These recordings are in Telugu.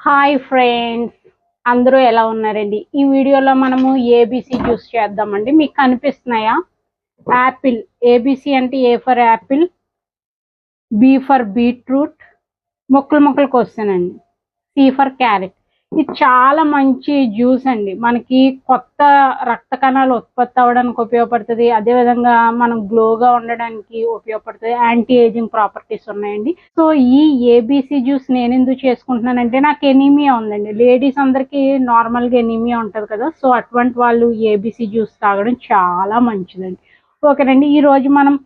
హాయ్ ఫ్రెండ్స్ అందరూ ఎలా ఉన్నారండి? ఈ వీడియోలో మనము ఏబిసి జ్యూస్ చేద్దామండి. మీకు కనిపిస్తున్నాయా? యాపిల్. ఏబిసి అంటే A for apple B for beetroot మొక్కలు మొక్కలకు వస్తానండి సి ఫర్ క్యారెట్. ఇది చాలా మంచి జ్యూస్ అండి. మనకి కొత్త రక్త కణాలు ఉత్పత్తి అవ్వడానికి ఉపయోగపడుతుంది. అదేవిధంగా మనం గ్లోగా ఉండడానికి ఉపయోగపడుతుంది. యాంటీ ఏజింగ్ ప్రాపర్టీస్ ఉన్నాయండి. సో ఈ ఏబీసీ జ్యూస్ నేను ఎందుకు చేసుకుంటున్నానంటే నాకు ఎనీమియా ఉందండి. లేడీస్ అందరికీ నార్మల్గా ఎనీమియా ఉంటుంది కదా. సో అటువంటి వాళ్ళు ఏబీసీ జ్యూస్ తాగడం చాలా మంచిదండి. ఓకేనండి. ఈ రోజు మనం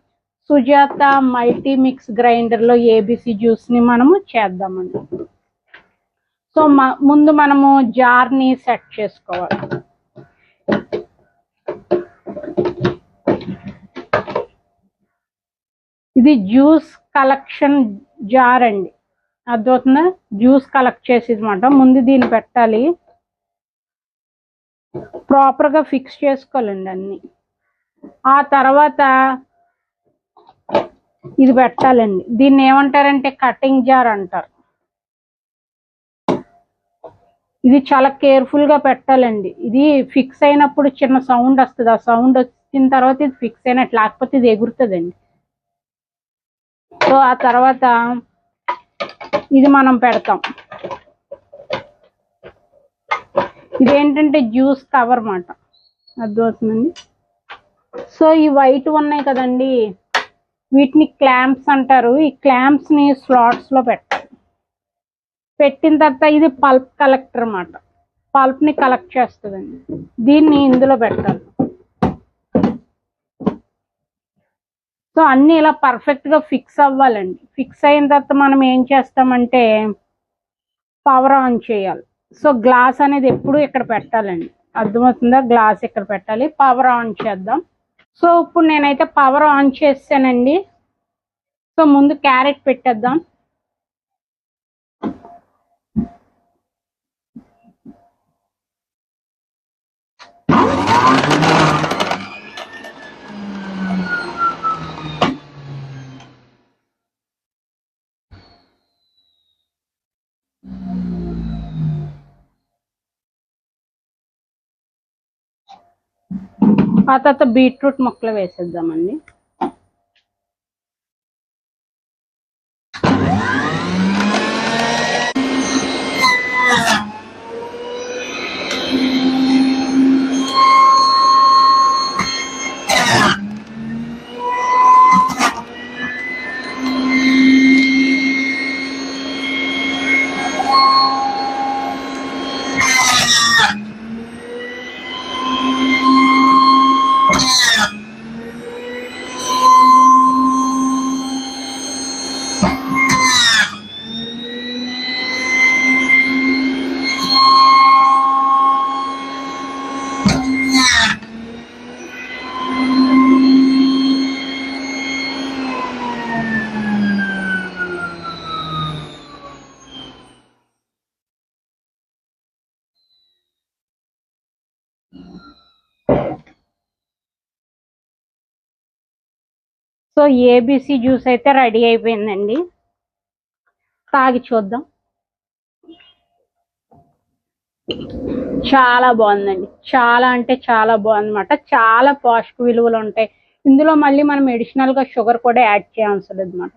సుజాత మల్టీ మిక్స్ గ్రైండర్లో ఏబీసీ జ్యూస్ని మనము చేద్దామండి. సో ముందు మనము జార్ని సెట్ చేసుకోవాలి. ఇది జ్యూస్ కలెక్షన్ జార్ అండి. అర్థమవుతుందా? జ్యూస్ కలెక్ట్ చేసేదన్నమాట. ముందు దీన్ని పెట్టాలి. ప్రాపర్గా ఫిక్స్ చేసుకోవాలండి అన్ని. ఆ తర్వాత ఇది పెట్టాలండి. దీన్ని ఏమంటారంటే కటింగ్ జార్ అంటారు. ఇది చాలా కేర్ఫుల్గా పెట్టాలండి. ఇది ఫిక్స్ అయినప్పుడు చిన్న సౌండ్ వస్తుంది. ఆ సౌండ్ వచ్చిన తర్వాత ఇది ఫిక్స్ అయినట్టు లేకపోతే ఇది ఎగురుతుందండి. సో ఆ తర్వాత ఇది మనం పెడతాం. ఇదేంటంటే జ్యూస్ కవర్ మాట. అర్థమవుతుందండి? సో ఈ వైట్ ఉన్నాయి కదండి. వీటిని క్లాంప్స్ అంటారు. ఈ క్లాంప్స్ని స్లాట్స్లో పెట్టాలి. పెట్టిన తర్వాత ఇది పల్ప్ కలెక్టర్ అన్నమాట. పల్ప్ని కలెక్ట్ చేస్తుందండి. దీన్ని ఇందులో పెట్టాలి. సో అన్ని ఇలా పర్ఫెక్ట్గా ఫిక్స్ అవ్వాలండి. ఫిక్స్ అయిన తర్వాత మనం ఏం చేస్తామంటే పవర్ ఆన్ చేయాలి. సో గ్లాస్ అనేది ఎప్పుడు ఇక్కడ పెట్టాలండి. అర్థమవుతుందా? గ్లాస్ ఇక్కడ పెట్టాలి. పవర్ ఆన్ చేద్దాం. సో ఇప్పుడు నేనైతే పవర్ ఆన్ చేస్తానండి. సో ముందు క్యారెట్ పెట్టేద్దాం. ఆ తర్వాత బీట్రూట్ ముక్కలు వేసేద్దామండి. సో ఏబిసి జ్యూస్ అయితే రెడీ అయిపోయిందండి. తాగి చూద్దాం. చాలా బాగుందండి. చాలా అంటే చాలా బాగుందన్నమాట. చాలా పోషక విలువలు ఉంటాయి. ఇందులో మళ్ళీ మనం అడిషనల్గా షుగర్ కూడా యాడ్ చేయాల్సి అనమాట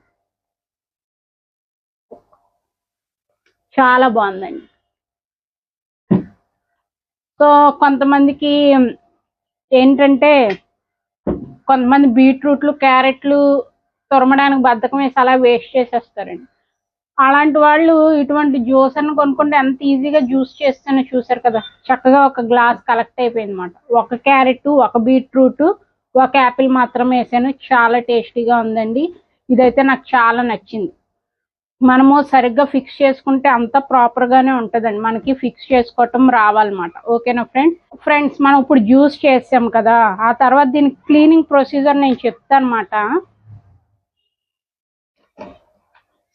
చాలా బాగుందండి. సో కొంతమందికి ఏంటంటే కొంతమంది బీట్రూట్లు క్యారెట్లు తురమడానికి బద్ధకం వేసి అలా వేస్ట్ చేసేస్తారండి. అలాంటి వాళ్ళు ఇటువంటి జ్యూస్ అని కొనుక్కుంటే ఎంత ఈజీగా జ్యూస్ చేస్తున్న చూసారు కదా చక్కగా ఒక గ్లాస్ కలెక్ట్ అయిపోయింది అనమాట ఒక క్యారెట్ ఒక బీట్రూట్ ఒక యాపిల్ మాత్రమే వేసాను. చాలా టేస్టీగా ఉందండి. ఇదైతే నాకు చాలా నచ్చింది. మనము సరిగ్గా ఫిక్స్ చేసుకుంటే అంత ప్రాపర్ గానే మనకి ఫిక్స్ చేసుకోవటం రావాలన్నమాట. ఓకేనా ఫ్రెండ్స్ ఫ్రెండ్స్ మనం ఇప్పుడు జ్యూస్ చేసాం కదా ఆ తర్వాత దీని క్లీనింగ్ ప్రొసీజర్ నేను చెప్తాను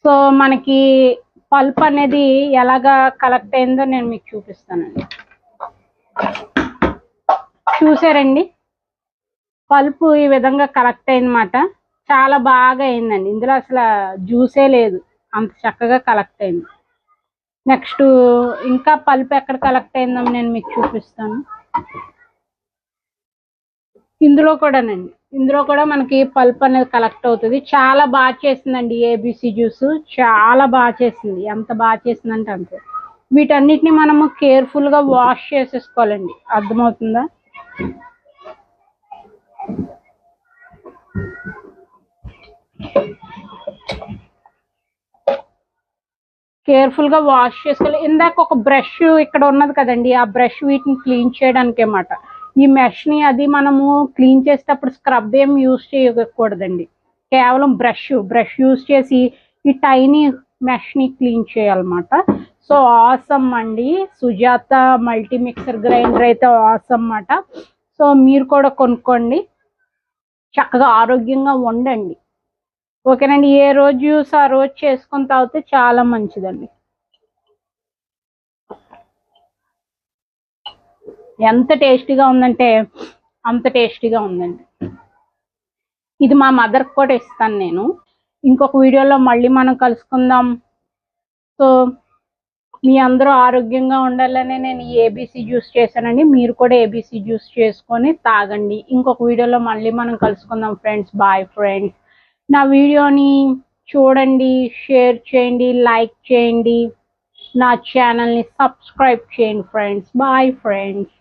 సో మనకి పల్ప్ అనేది ఎలాగా కలెక్ట్ అయిందో నేను మీకు చూపిస్తానండి. చూసారండి? పల్పు ఈ విధంగా కలెక్ట్ అయిందన్నమాట. చాలా బాగా అయిందండి. ఇందులో అసలు జ్యూసే లేదు. అంత చక్కగా కలెక్ట్ అయింది. నెక్స్ట్ ఇంకా పల్ప్ ఎక్కడ కలెక్ట్ అయిందో నేను మీకు చూపిస్తాను. ఇందులో కూడానండి. ఇందులో కూడా మనకి పల్ప్ అనేది కలెక్ట్ అవుతుంది. చాలా బాగా చేసిందండి ఏబిసి జ్యూస్. చాలా బాగా చేసింది. ఎంత బాగా చేసిందంటే అంతే. వీటన్నిటిని మనము కేర్ఫుల్గా వాష్ చేసేసుకోవాలండి. అర్థమవుతుందా? కేర్ఫుల్గా వాష్ చేసుకోవాలి ఇందాక ఒక బ్రష్ ఇక్కడ ఉన్నది కదండి ఆ బ్రష్ వీటిని క్లీన్ చేయడానికి అన్నమాట. ఈ మెష్ని అది మనము క్లీన్ చేసేటప్పుడు స్క్రబ్ ఏం యూస్ చేయకూడదండి. కేవలం బ్రష్ బ్రష్ యూస్ చేసి ఈ టైనీ మెష్ని క్లీన్ చేయాలన్నమాట. సో ఆసమ్ అండి. సుజాత మల్టీ మిక్సర్ గ్రైండర్ అయితే ఆసమ్ అన్నమాట. సో మీరు కూడా కొనుక్కోండి. చక్కగా ఆరోగ్యంగా ఉండండి. ఓకేనండి. ఏ రోజు జ్యూస్ ఆ రోజు చేసుకొని తాగితే చాలా మంచిదండి. ఎంత టేస్టీగా ఉందంటే అంత టేస్టీగా ఉందండి. ఇది మా మదర్కి కూడా ఇస్తాను నేను. ఇంకొక వీడియోలో మళ్ళీ మనం కలుసుకుందాం. సో మీ అందరూ ఆరోగ్యంగా ఉండాలని నేను ఏబీసీ జ్యూస్ చేశానండి. మీరు కూడా ఏబీసీ జ్యూస్ చేసుకొని తాగండి. ఇంకొక వీడియోలో మళ్ళీ మనం కలుసుకుందాం ఫ్రెండ్స్. Bye friends. నా వీడియోని చూడండి షేర్ చేయండి లైక్ చేయండి. నా ఛానల్ని సబ్స్క్రైబ్ చేయండి ఫ్రెండ్స్. Bye friends.